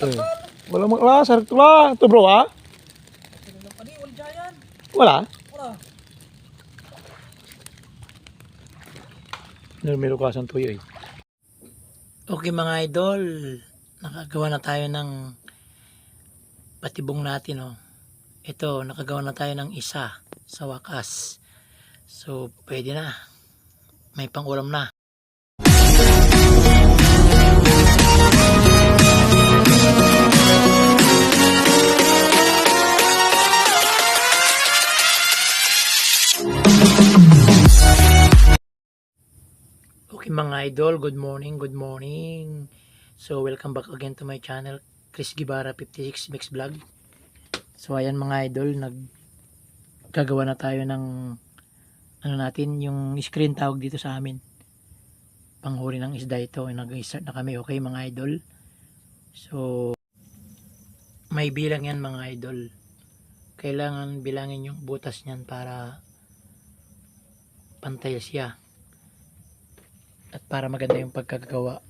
Eh, wala mo ah, sarap to la. Ito bro ah. Padi, wala. Wala. Wala. Nalmiro ka sa tuyo eh. Okay mga idol, nakagawa na tayo ng patibong natin oh. Ito, nakagawa na tayo ng isa sa wakas. So, pwede na. May pang-ulam na. Mga idol, good morning, good morning. So welcome back again to my channel, Chris Gibara 56 Mix Vlog. So ayan mga idol, nag gagawa na tayo ng ano natin, yung screen tawag dito sa amin. Panghuri ng isda ito, nag-start na kami, okay mga idol. So may bilang yan mga idol. Kailangan bilangin yung butas niyan para pantay siya at para maganda yung pagkagawa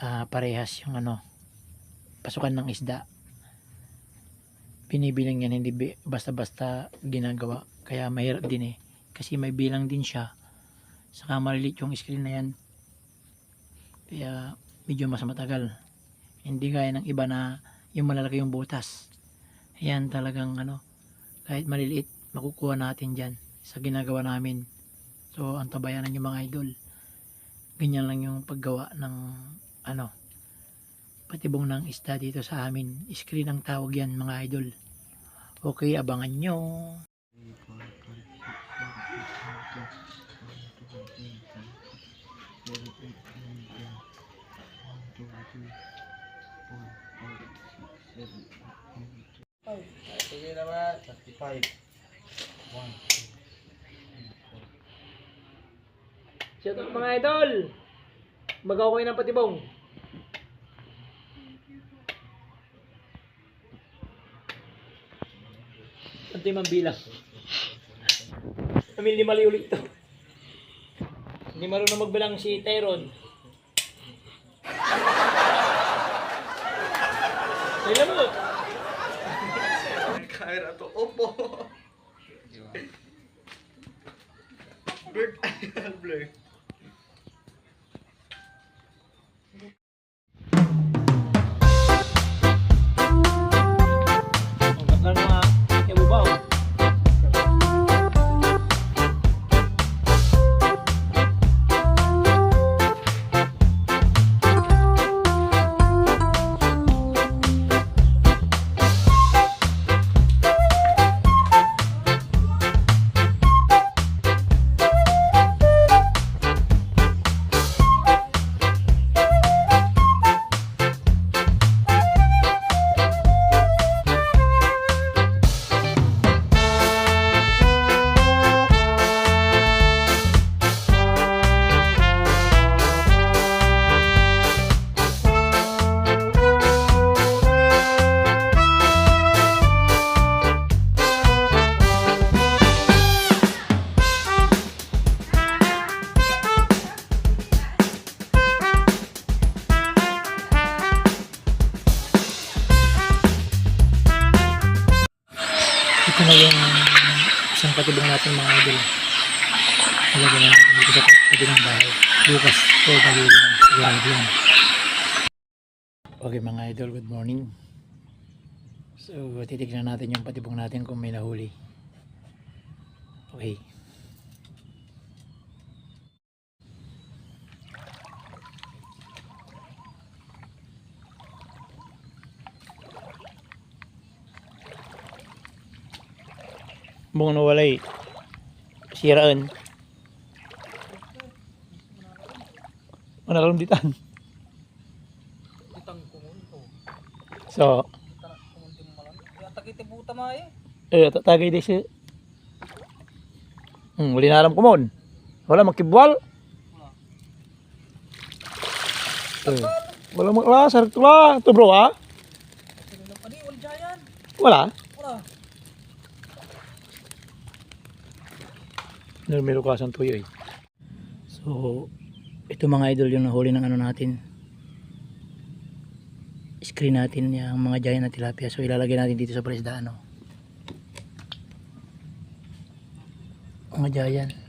ah, parehas yung ano pasukan ng isda. Binibilang yan hindi basta-basta ginagawa. Kaya mahirap din eh. Kasi may bilang din siya. Saka malilit yung screen na yan. Kaya medyo mas matagal. Hindi gaya ng iba na yung malalaki yung butas. Yan talagang ano kahit maliliit makukuha natin dyan sa ginagawa namin. So ang tabayanan yung mga idol ganyan lang yung paggawa ng ano patibong ng isda dito sa amin. Screen ang tawag yan mga idol. Okay abangan nyo. Sige naman, 35. Shout out mga idol magawa kayo ng patibong Ante man bilang. Hindi mali ulit ito. Hindi marunong magbilang si Tyron. Kailan mo? Ito na yung isang patibong natin mga idol. Ilagay na natin dito sa tabi ng bahay. Bukas o magiging ng sigurado yan. Okay mga idol, good morning. So, titignan natin yung patibong natin kung may nahuli. Okay. Bung nawalay. Siraan. Manalang ditan. Utang kumunto. So, takiti buta ma eh. eh, tatagay di siya. Hmm, wali na alam ko mon. Wala makibwal. Eh, wala mo la, sarap to la. Ito bro ah. Wala. Wala. Ka sa tuyo eh. So, ito mga idol yung nahuli ng ano natin. screen natin yung mga giant na tilapia. So ilalagay natin dito sa presdaan. No? Mga giant.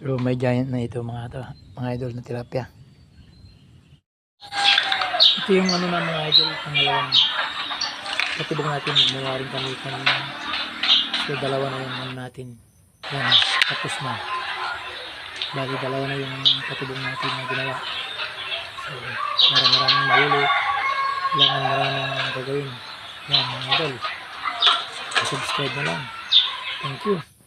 So may giant na ito mga to, mga idol na tilapia. Ito yung ano na mga idol, pangalawang patubog natin, gumawa rin kami kanina. So dalawa na yung ano natin. Yan, tapos na. Bali dalawa na yung patubog natin na ginawa. So maraming maraming mahuli. Kailangan maraming gagawin. Yan mga idol. Subscribe na lang. Thank you.